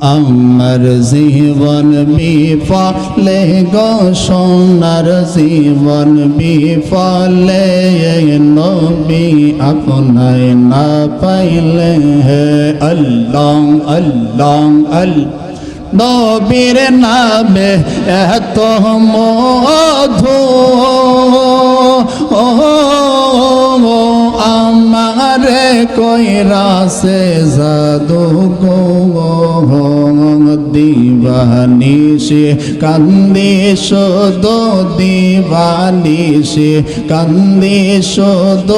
আমার জীবন বিফলে গো সোনার জীবন বিফলে নবী আপনায় না পাইলে হে আল্লাহ আল্লাহ আল্লাহ। নবীর নামে এত মধু। ও, আমারে কইরা সে জাদু গো। দিবানিসে কান্দি শোদ দিবানিসে কান্দি শোদ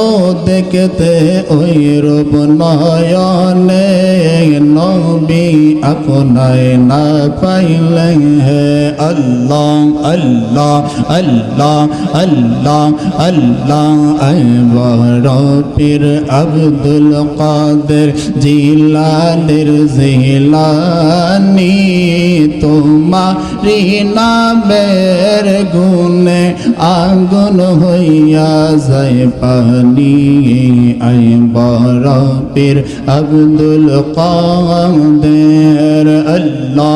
দেখতে ওই রূপ নয়নে। নবী আপনায় না পাইলে হে আল্লাহ আল্লাহ আল্লাহ আল্লাহ আল্লাহ। বড় পীর আব্দুল কাদের জিলানের জিলানি তোমারি নামের গুণে আগুন হইয়া যায় পানি। আই বড় পীর আব্দুল কাদের, আল্লাহ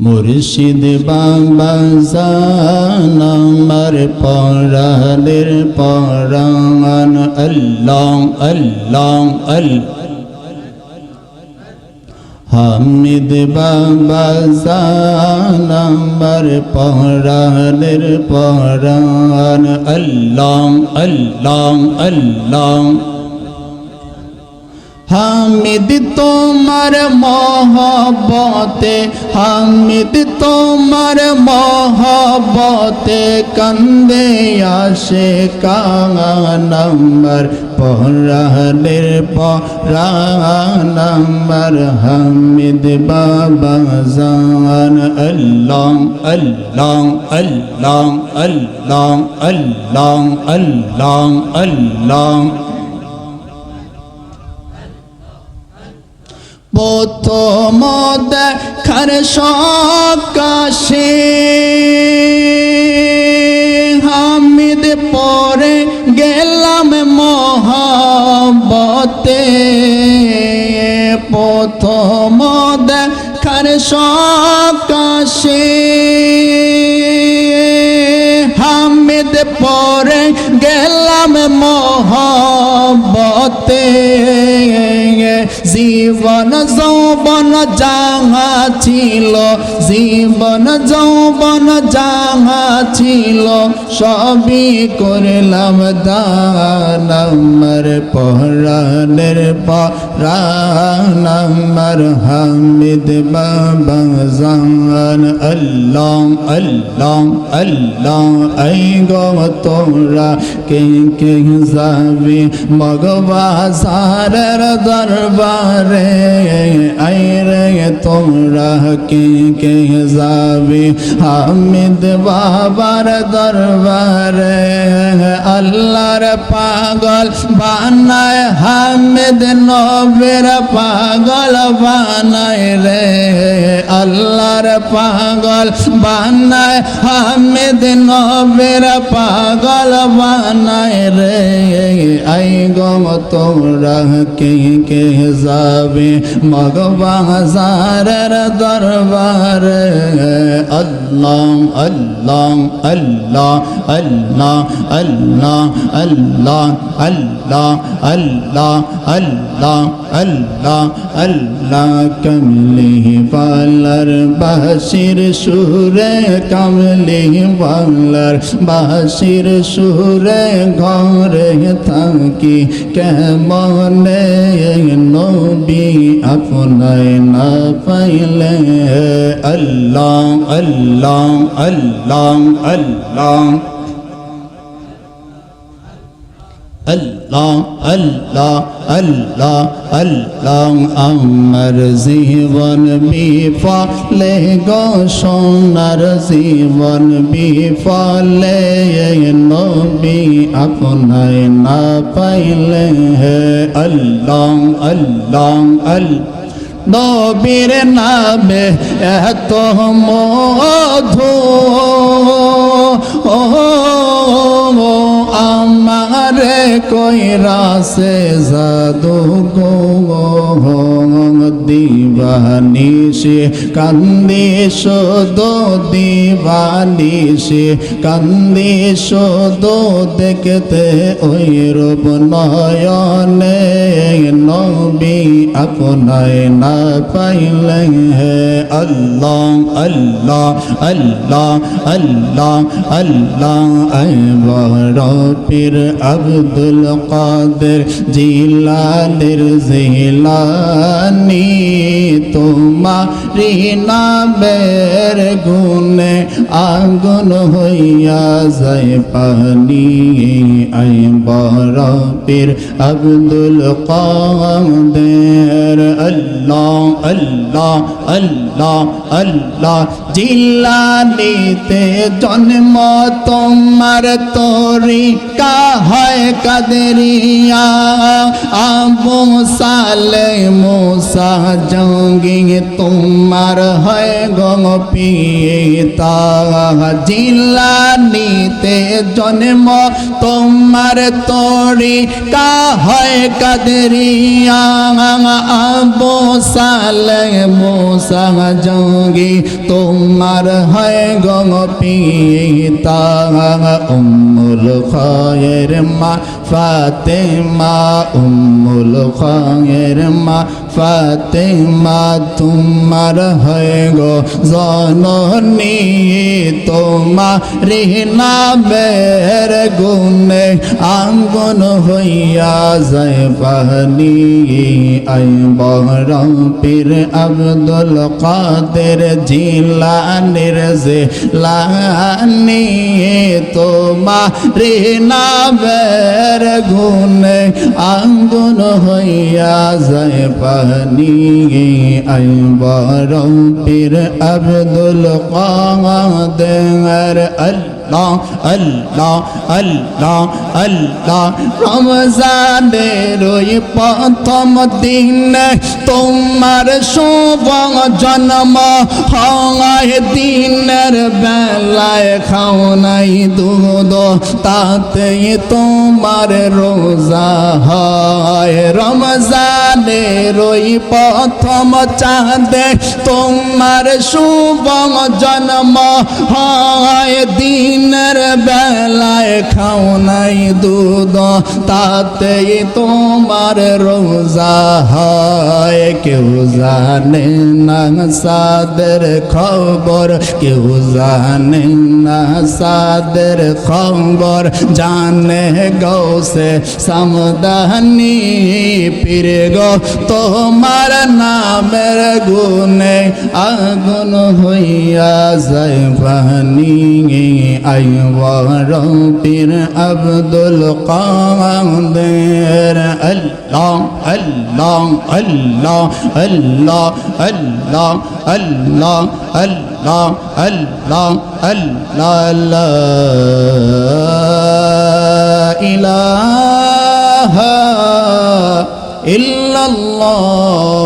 মুর্শিদ বাবা জান আমার পরাণের পরাণ, আল্লাহ আল্লাহ আল্লাহ। হামিদ বাবা জান আমার পরাণের পরাণ আল্লাহ। হামিদ তোমার মহব্বতে, হামিদ তোমার মহব্বতে কান্দে আসে কাঙ্গানাম্বার পরাণের পরাণাম্বার। হামিদ বাবা জান, আল্লাহ আল্লাহ আল্লাহ আল্লাহ আল্লাহ আল্লাহ আল্লাহ। প্রথম দেখার সকাশে হামিদ পরে গেলাম মহাবতে প্রথম দেখার সকাশে হামিদ পরে গেলাম মহাবতে জীবন যৌবন যাহা ছিল, জীবন যৌবন যাহা ছিল, সবই করলাম দান আমার পহরানের আমার হামিদ বাবা জান আল্লাহ আল্লাহ আল্লাহ, আই গো তোরা কে কে যাবি? মগবাজারের দরবারে আই রে তোমরা কে কে যাবে? হামিদ বাবার দরবারে আল্লাহর পাগল বানায় হামিদ নবের পাগল বানায় রে আল্লাহর পাগল বানায় হামিদ নবের পাগল বানায় রে আই গম তোমরা কে কে যাবে মগবাজারের দরবারে আল্লাহ আল্লাহ আল্লাহ আল্লাহ আল্লাহ আল্লাহ আল্লাহ Allah, Allah, Allah, Allah, Allah kamli valar bahasir sure kamli valar bahasir sure ঘরে থাকি কেমনে নবী আপনায় না পাইলে আল্লাহ আল্লাহ আল্লাহ আল্লাহ আল্লাহ আল্লাহ আল্লাহ আল্লাহ আমার জীবন বিফলে গো সোনার জীবন বিফলে নবী আপনায় না পাইলে হে আল্লাহ আল্লাহ আল্লাহ নবীর নামে এত মধু ও আমার কইরাসে জাদু গো দিবানিসে কান্দি শোদ দিবানিসে কান্দি শোদ দেখতে ওই রূপ নয়নে, নবী আপনায় না পাইলে হে আল্লাহ আল্লাহ আল্লাহ আল্লাহ আল্লাহ বড় পীর আব্দুল কাদের জিলানের জিলানি তোমারি নামের গুণে আগুন হইয়া যায়, পানি আই বড় পীর আব্দুল কাদের। আল্লাহ আল্লাহ আল্লাহ আল্লাহ, জিলানিতে জন্ম তোমার তরিকা হয় কাদেরিয়া। আবু সালে মুসা জঙ্গি তোমার হয় গং পিতা জিলানিতে জন্ম তোমার তরিকা হয় কাদেরিয়া আবু মুসা জঙ্গি তোমার হয় গং পিতা উম্মুল খয়ের মা ফাতেমা উম্মুল খয়ের মা। ফাতেমা তোমার হয়ে গো জননী তোমার নামের গুণে আঙ্গন হইয়া যায় পানি আই বড় পীর আব্দুল কাদের জিলানের যে লানি তোমার নামের গুণে আঙ্গুন হইয়া যায় পানি। আই বড় পীর আব্দুল কাদের আল্লাহ আল্লাহ আল্লাহ আল্লাহ রমজানের ওই প্রথম দিন তোমার শুভ জন্ম হয় দিনের বেলায় খাও নাই দুধ তাতে তোমার রোজা হয় রমজানের ওই প্রথম চাঁদে তোমার শুভ জন্ম হয় দিনের বেলায় খাও নাই দুধ, তাতে তোমার রোজা হয়। কেউ জানে না সাদের খবর, কেউ জানে না সাদের খবর। জানে গৌসে সমদানি পীর গো, তোমার নামের গুনে আগুন হইয়া যায় পানি আই বড় পীর আব্দুল কাদের আল্লাহ আল্লাহ আল্লাহ আল্লাহ আল্লাহ আল্লাহ আল্লাহ আল্লাহ আল্লাহ